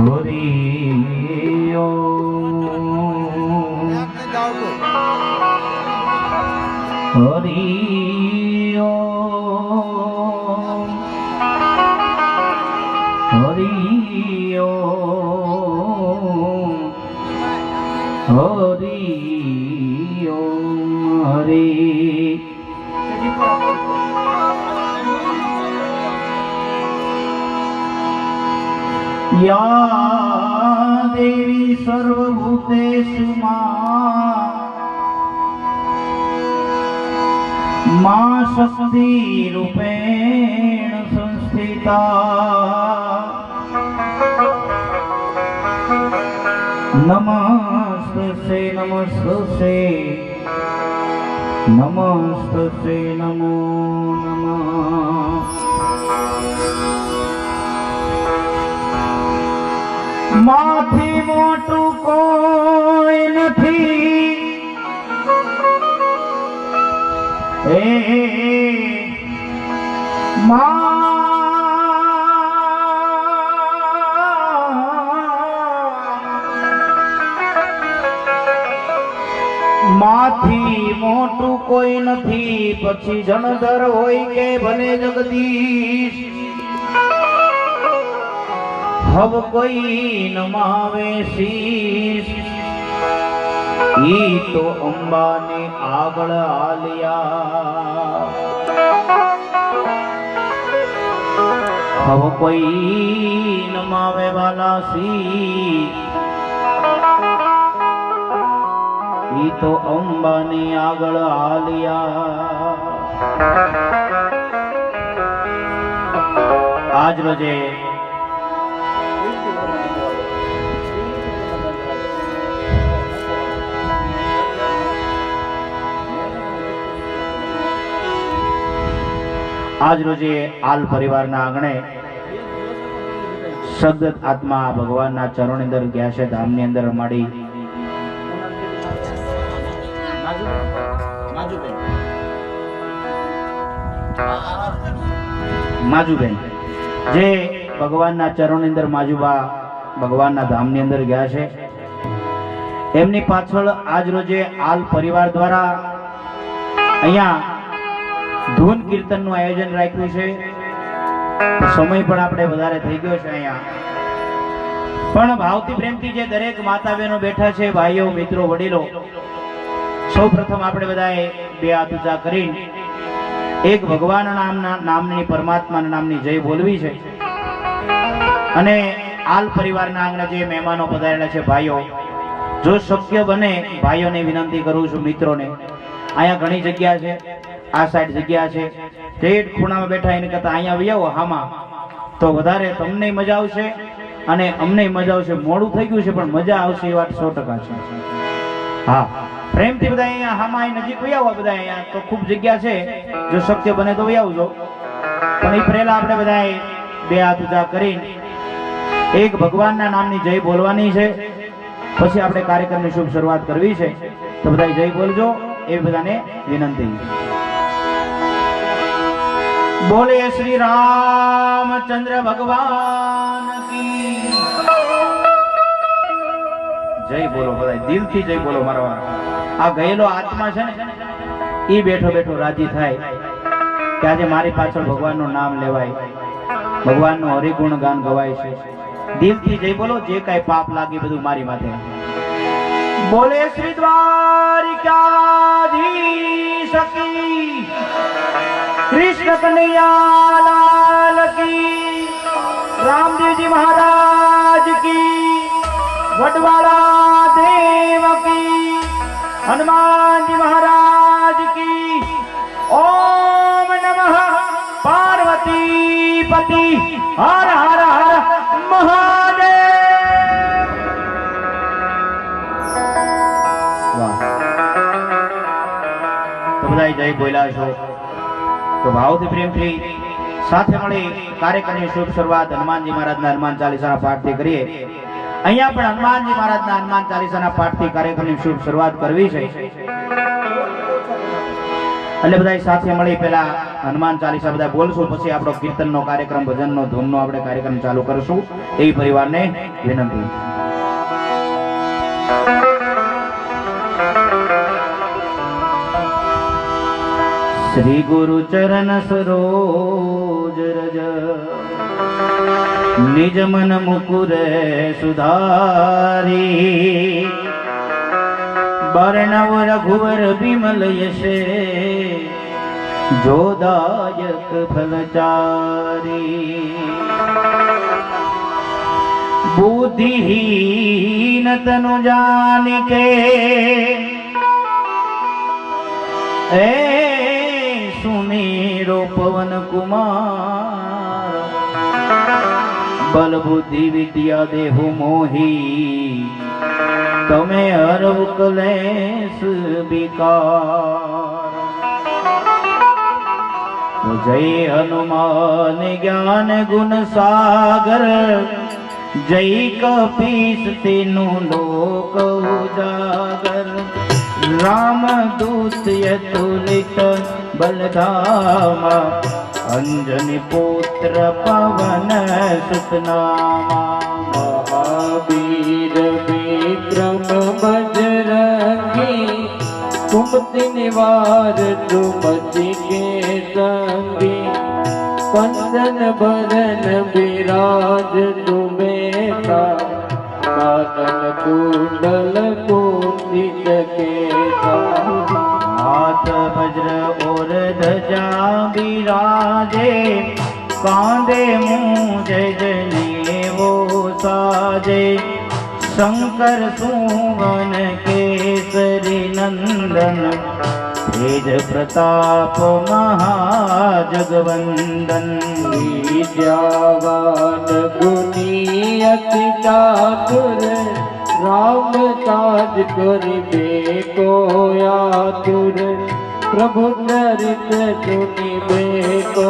હરિ હરિ હરિ યા દેવી સર્વભૂતેષુ મા શક્તિ રૂપેણ સંસ્થિતા. નમસ્તે નમસ્તે. નમસ્તે નમો નમઃ. માથી મોટું કોઈ નથી. માથી મોટું કોઈ નથી. પછી જણધર હોય કે ભલે જગદીશ. હવ કોઈ નમાવે શીશ. ઈ તો અંબાને આગળ આલિયા. હવ કોઈ નમાવે વાલા શીશ. ઈ તો અંબાને આગળ આલિયા. આજ રોજે આજ રોજે આલ પરિવારના આંગણે સદગત આત્મા ભગવાનના ચરણ અંદર ગયા છે ધામની અંદર રમાડી. માજુબેન. જે ભગવાનના ચરણની અંદર માજુબા ભગવાનના ધામની અંદર ગયા છે. એમની પાછળ આજ રોજે આલ પરિવાર દ્વારા અહીંયા ધૂન કીર્તનનું આયોજન રાખ્યું છે. સમય પણ આપણે વધારે થઈ ગયો છે અહીંયા. પણ ભાવથી પ્રેમથી જે દરેક માતા બહેનો બેઠા છે, ભાઈઓ, મિત્રો, વડીલો સૌ પ્રથમ આપણે બધાએ બે હાથ ઊંચા કરીને એક ભગવાન નામના નામની પરમાત્મા નામની જય બોલવી છે. અને આલ પરિવારના આંગણે જે મહેમાનો પધારેલા છે, ભાઈઓ, જો શક્ય બને, ભાઈઓને વિનંતી કરું છું મિત્રોને અહીંયા ઘણી જગ્યા છે, આ સાઈડ જગ્યા છે. ઠેઠ ખૂણામાં બેઠા એને કરતા અહીંયા આવી આવો હામાં. તો વધારે તમને મજા આવશે અને અમને મજા આવશે. મોડું થઈ ગયું છે, પણ મજા આવશે એ વાત સો ટકા છે. હા. પ્રેમથી બધા અહીંયા હામાં અહીં નજીક વહી આવો બધા અહીંયા. તો ખૂબ જગ્યા છે. જો શક્ય બને તો વહી આવજો. પણ એ પહેલા આપણે બધા બે હાથ ઉજા કરીને એક ભગવાનના નામની જય બોલવાની છે. પછી આપણે કાર્યક્રમની શુભ શરૂઆત કરવી છે. તો બધા જય બોલજો. એ બધાને વિનંતી. બોલે શ્રી રામચંદ્ર ભગવાન જય. બોલો બધા દિલથી જય બોલો મારવા આ ગયેલો આત્મા છે ને એ બેઠો બેઠો રાજી થાય કે આજે મારી પાછળ ભગવાનનું નામ લેવાય. ભગવાનનું હરિગુણ ગાન ગવાય છે. દિલથી જય બોલો, જે કાંઈ પાપ લાગે બધું મારી માથે. બોલે શ્રી દ્વારિકાધી કી કૃષ્ણ કનૈયા લાલ કી. રામદેવજી મહારાજ કી. વડવાળા દેવ કી. હનુમાનજી મહારાજ કી. ઓમ નમઃ પાર્વતી પતિ હર બધા જય બોલ્યા તો ભાવથી પ્રેમથી સાથે મળી કાર્યક્રમની શુભ શરૂઆત હનુમાનજી મહારાજના હનુમાન ચાલીસાના પાઠથી કરીએ. અહીંયા પણ હનુમાનજી મહારાજના હનુમાન ચાલીસાના પાઠથી કાર્યક્રમની શુભ શરૂઆત કરવી છે. એટલે બધા સાથે મળી પેલા હનુમાન ચાલીસા બધા બોલશું, પછી આપણો કીર્તનનો કાર્યક્રમ, ભજનનો ધૂમનો આપણે કાર્યક્રમ ચાલુ કરશું. એવી પરિવારને વિનંતી. શ્રી ગુરુ ચરણ સરોજ રજ. નિજ મન મુકુરે સુધારી. વર્ણવ રઘુવર વિમલ યશે. જોદાયક ફલચારી બુદ્ધિહીન તનુ જાનિકે. એ સુમેરો પવન કુમાર. બલ બુદ્ધિ વિદ્યા દેહુ મોહી. તમે હરવ કલેશ વિકાર. જય હનુમાન જ્ઞાન ગુણ સાગર. જય કપીશ તેનું લોક ઉજાગર. રામ દૂત યતુલિત બલધામા અંજની પુત્ર પવન સુતનામા મહાવીર વિક્રમ બજરંગી કુમતિ નિવાર તુમતિ કે સંગી કંદન ભરન બિરાજ તુમેતા કાનન કુંડલ કુંડિત કેતા હાથ વજ્ર ઓર ધજા બિરાજે કાંદે મુજે જનેવો સાજે શંકર સુવન કેસરી નંદન તેજ પ્રતાપ મહાજગવંદન વિદ્યાવાન ગુની અતિ ચાતુર રામ કાજ કરીબે કોયા તુર પ્રભુ ચરિત સુની બે કો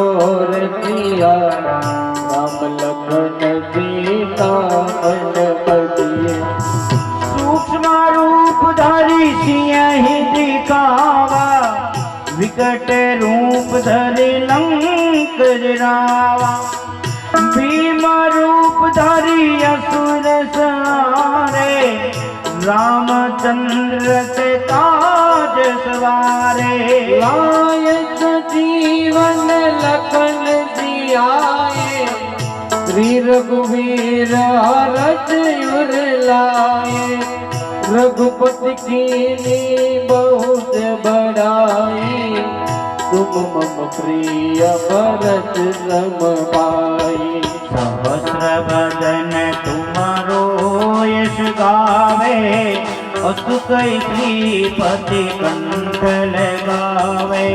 રસિયા રામ લખન સીતા મન પતિએ સૂક્ષ્મ રૂપ ધારી સિંહ દિખાવા, વિકટ રૂપ ધરી લંક જરાવા રામચંદ્ર તે તાજ સવારે લાયક જીવન લખન દિયાએ. શ્રી રઘુવીર હરત ઉરલાએ રઘુપતિ કીની બહુત બડાઈ તુમ મમ પ્રિય ભરત રમ પાઈ સહસ્ર ભજન તુમારો યશ ગાય. ગાવે અસુ કઈ શ્રીપતિ કંઠ લગાવે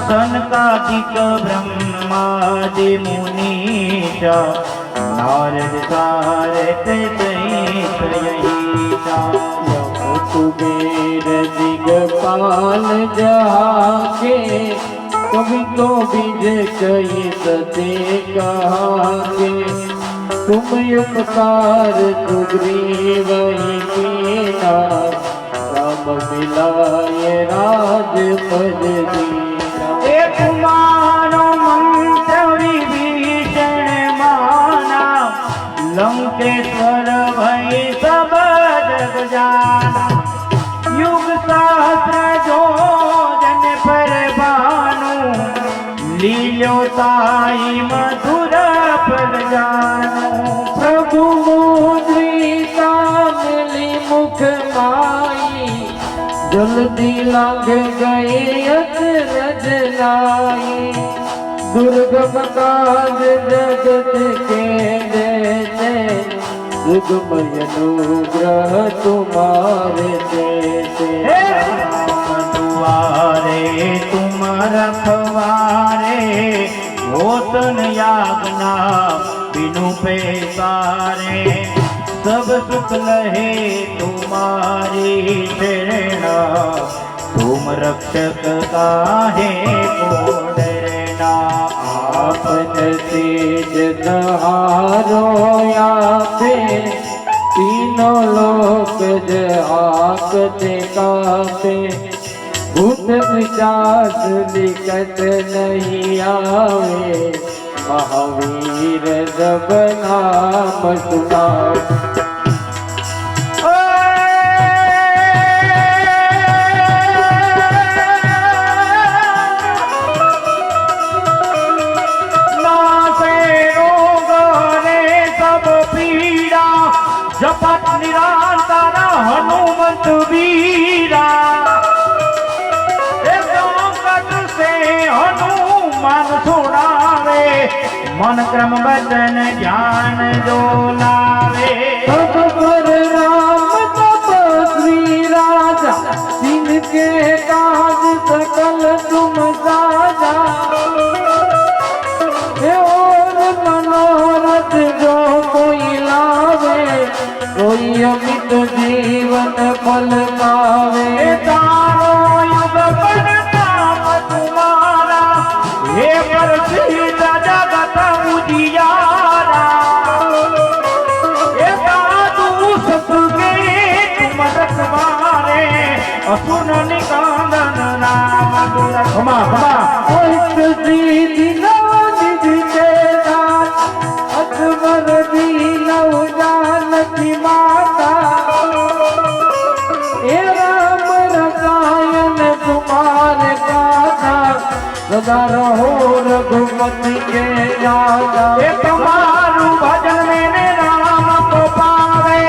સનકાદિક બ્રહ્માદિ મુનીશા નારદ સારે તે સહિત कुबेर दिगपाल जाके कभी तो बीज कही सते कहाके तुम उपकार सुग्रीव कीना राम राज पद दीना कुमारो मंत्र विभीषण माना लंकेश्वर भय सब जग जाना युग सहस्र जो जन पर भानु लीलो ताई मधुर पर जाना मुख माई जल्दी लाग गए अचरज लाई दुर्गम काज जगत के जैसे दुर्गमय अनुग्रह तुम्हारे जैसे હે રામ दुआरे तुम रखवारे होतन यागना बिनु पैसारे सब सुख लहे तुम्हारी सप्तक काहे पूर्णरना आपन तेज दहारो याते तीनों लोक जहाक दिखाते भूत पिशाच निकट नहीं आवे महावीर जब नाम सुनावे છોડાવે મન ક્રમ વચન ધ્યાન જો લાવે. શ્રી રાજા જિનકે કાજ સકલ તુમ સાજા ઓર મનોરથ જો કોઈ લાવે કોઈ અમિત જીવન ફલ પાવે. તારો યુગ પણ નામ તુમાર હે પરસી રાજા દાતા ઉદિયારા હે સાધુ સતુ કે કોઈ સદા રહો રઘુપતિ કે યાદ એ તમારું ભજન મેને રામ કો પાવે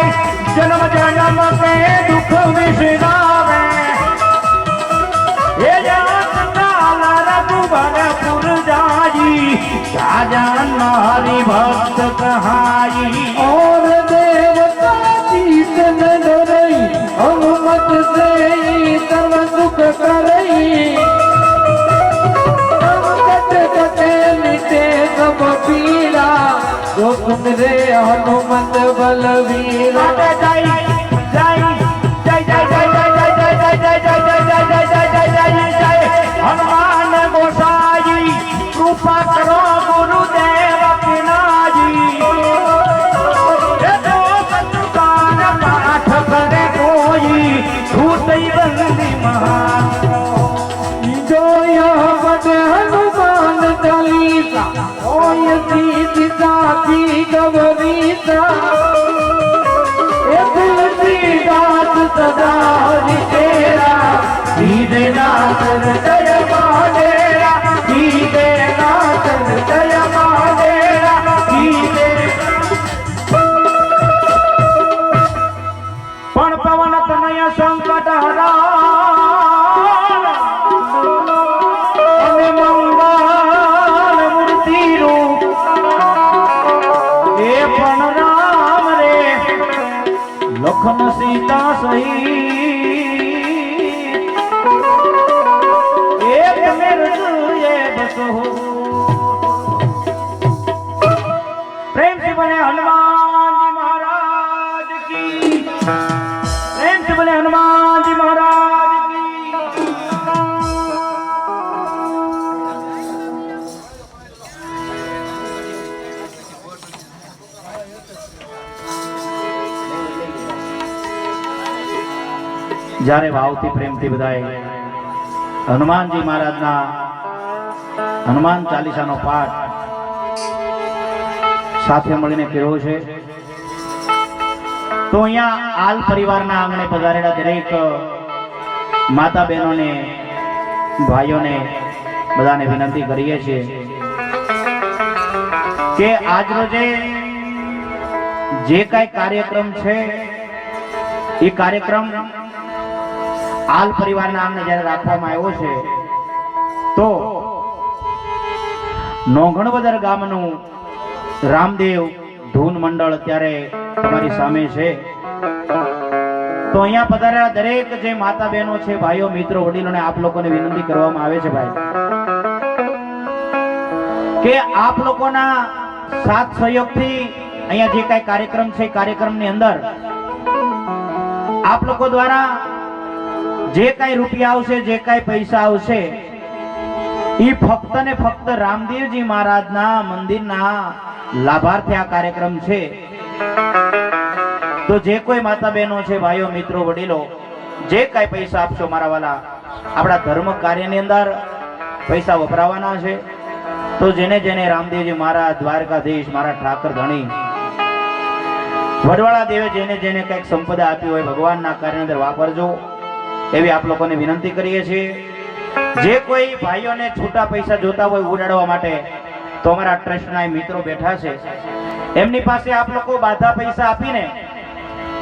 જન્મ જન્મ મે દુખ વિસરાવે. એ જાન રઘુવર પુર જાજી. રાજા હરી ભક્ત કહાઈ. જો રે હનુમંત બલવીર. જ્યારે ભાવથી પ્રેમથી બધાએ. હનુમાનજી મહારાજના હનુમાન ચાલીસાનો પાઠ સાથે મળીને કર્યો છે. તો અહીંયા આલ પરિવારના આંગણે પધારેલા દરેક માતા બહેનોને ભાઈઓને બધાને વિનંતી કરીએ છીએ કે આજ રોજે જે કાંઈ કાર્યક્રમ છે, એ કાર્યક્રમ આલ પરિવારના આંગણે જ્યારે રાખવામાં આવ્યો છે, તો નોંઘણવદર ગામનું રામદેવ ધૂન મંડળ અત્યારે તમારી સામે છે. તો અહીંયા પધારેલા દરેક જે માતા બહેનો છે, ભાઈઓ, મિત્રો, વડીલોને આપ લોકોને વિનંતી કરવામાં આવે છે ભાઈ, કે આપ લોકોના સાથ સહયોગથી અહીંયા જે કાંઈ કાર્યક્રમ છે કાર્યક્રમની અંદર આપ લોકો દ્વારા જે કાંઈ રૂપિયા આવશે, જે કાંઈ પૈસા આવશે, એ ફક્ત ને ફક્ત રામદેવજી મહારાજના મંદિરના લાભાર્થી આ કાર્યક્રમ છે. તો જે કોઈ માતા બહેનો છે, ભાઈઓ, મિત્રો, વડીલો, જે કાંઈ પૈસા આપશો મારા વાલા, આપણા ધર્મ કાર્યની અંદર પૈસા વપરાવાના છે. તો જેને જેને રામદેવજી મારા દ્વારકાધીશ, મારા ઠાકર ધણી, વડવાળા દેવે જેને જેને કંઈક સંપદા આપી હોય, ભગવાનના કાર્યની અંદર વાપરજો. એવી આપ લોકોને વિનંતી કરીએ છીએ. જે કોઈ ભાઈઓને છૂટા પૈસા જોતા હોય ઉડાડવા માટે, તો અમારા ટ્રસ્ટના મિત્રો બેઠા છે. એમની પાસે આપ લોકો બાધા પૈસા આપીને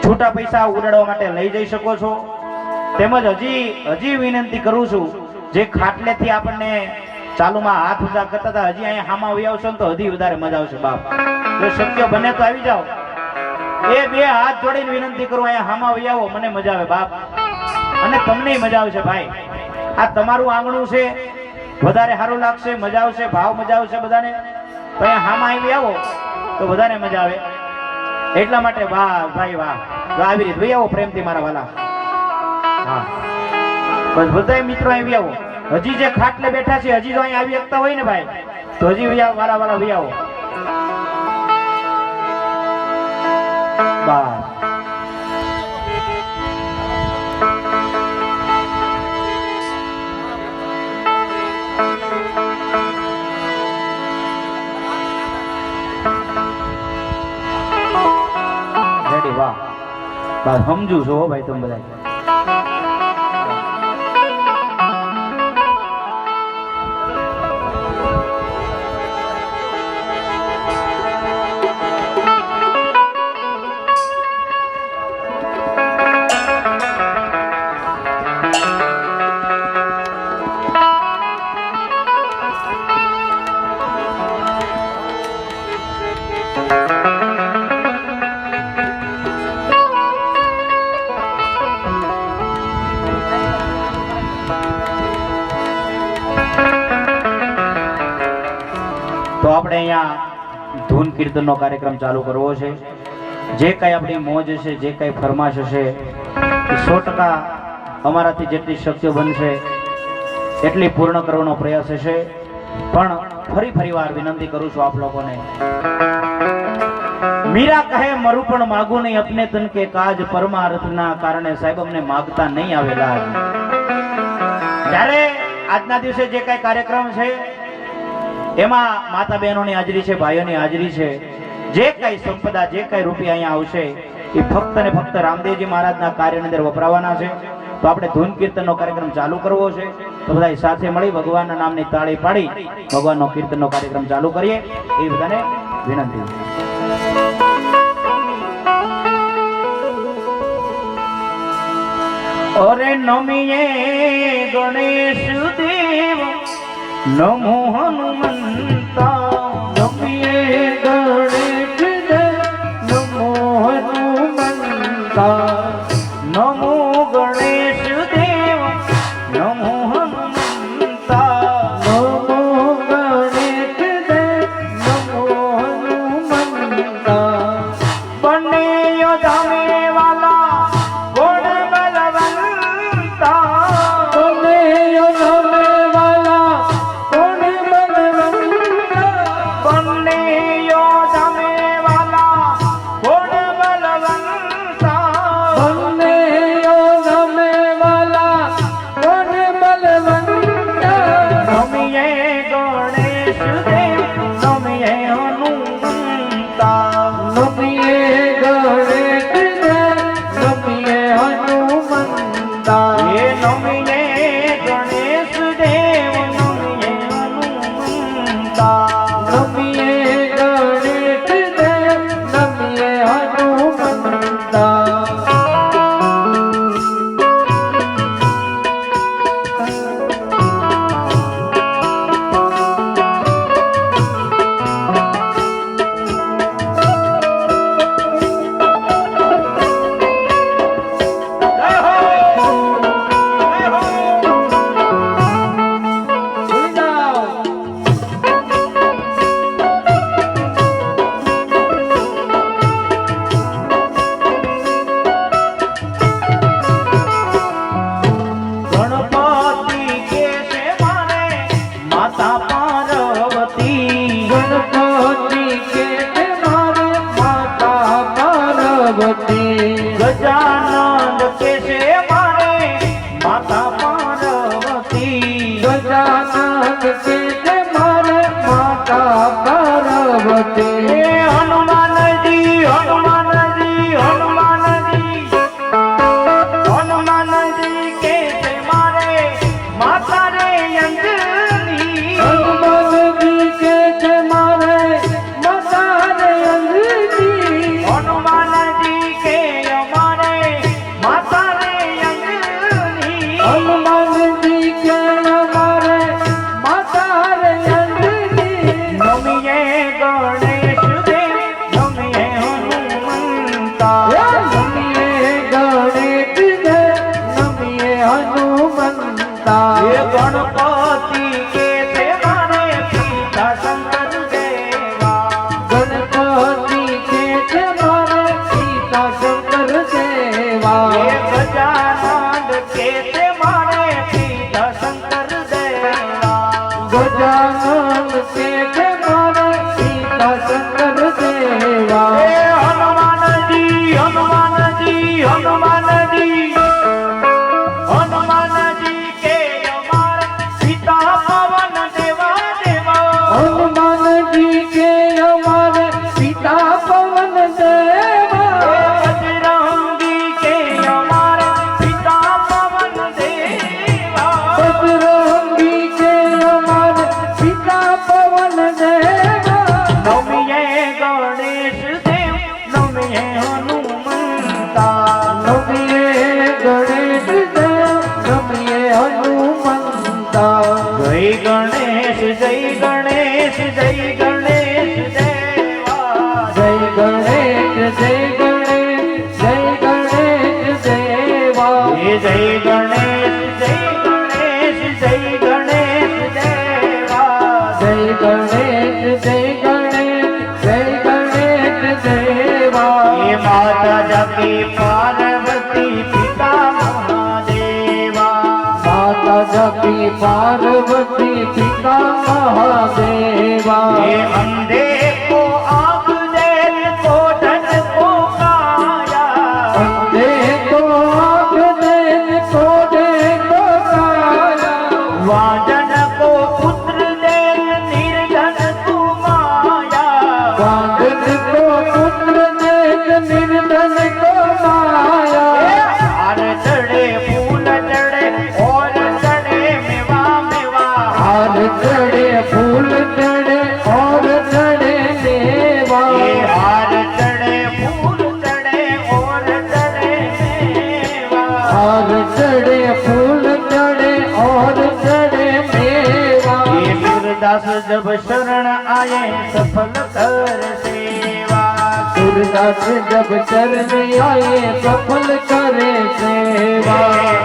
છૂટા પૈસા ઉડાડવા માટે લઈ જઈ શકો છો. તેમજ હજી હજી વિનંતી કરું છું, જે ખાટલેથી આપણને ચાલુમાં હાથ ઊંચા કરતા હતા, હજી અહીંયા હામાં આવી આવશો ને તો હજી વધારે મજા આવશે, બાપ. જો શક્ય બને તો આવી જાઓ. એ બે હાથ જોડીને વિનંતી કરું, અહીંયા હામાં આવી આવો, મને મજા આવે, બાપ. અને તમને મજા આવશે ભાઈ. આ તમારું આંગણું છે વધારે સારું લાગશે મજા આવશે ભાવ મજા આવશે બધાને. તમે હામાં આવી આવો તો વધારે મજા આવે. એટલા માટે વાહ ભાઈ વાહ. આવી રીતે ભાઈ આવો પ્રેમથી મારા વાલા. હા. બસ બધા મિત્રો અહીં આવો. હજી જે ખાટલે બેઠા છે હજી જો અહીં આવી શકતા હોય ને ભાઈ તો હજી આવો, વાલા વાલા ભાઈ આવો. બસ. બસ સમજુ છો ભાઈ તમે બધા કીર્તનનો કાર્યક્રમ ચાલુ કરવો છે. જે કાંઈ આપણી મોજ છે જે કાંઈ ફરમાશ હશે સો ટકા અમારાથી જેટલી શક્ય બનશે, એટલી પૂર્ણ કરવાનો પ્રયાસ હશે. પણ ફરી ફરી વાર વિનંતી કરું છું આપ લોકોને, મીરા કહે, મરું પણ માગું નહીં, અપને તન કે કાજ પરમાર્થના કારણે સાહેબ અમને માગતા નહીં આવેલા. ત્યારે આજના દિવસે જે કાંઈ કાર્યક્રમ છે એમાં માતા બહેનોની હાજરી છે, ભાઈઓની હાજરી છે. જે કઈ સંપદા, જે કઈ રૂપિયા અહીંયા આવશે, એ ફક્ત ને ફક્ત રામદેવજી મહારાજના કાર્યની અંદર વપરાવાના છે. તો આપણે ધૂન કીર્તનનો કાર્યક્રમ ચાલુ કરવો છે. તો બધા સાથે મળી ભગવાનના નામની તાળી પાડી, ભગવાનનો કીર્તનનો કાર્યક્રમ ચાલુ કરીએ. એ બધાને વિનંતી. અરે નમીએ ગણેશ નમો હનુમંતા નમીએ ગણેશ નમો હનુમંતા. સુરદાસ જબ ચરણ આયે સફળ કરે સેવા.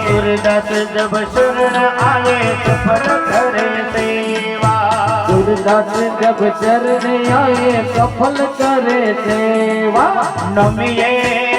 સુરદાસ જબ શરણ આયે સફળ કરે સેવા. સુરદાસ જબ ચરણ આયે સફળ કરે સેવા. નમીએ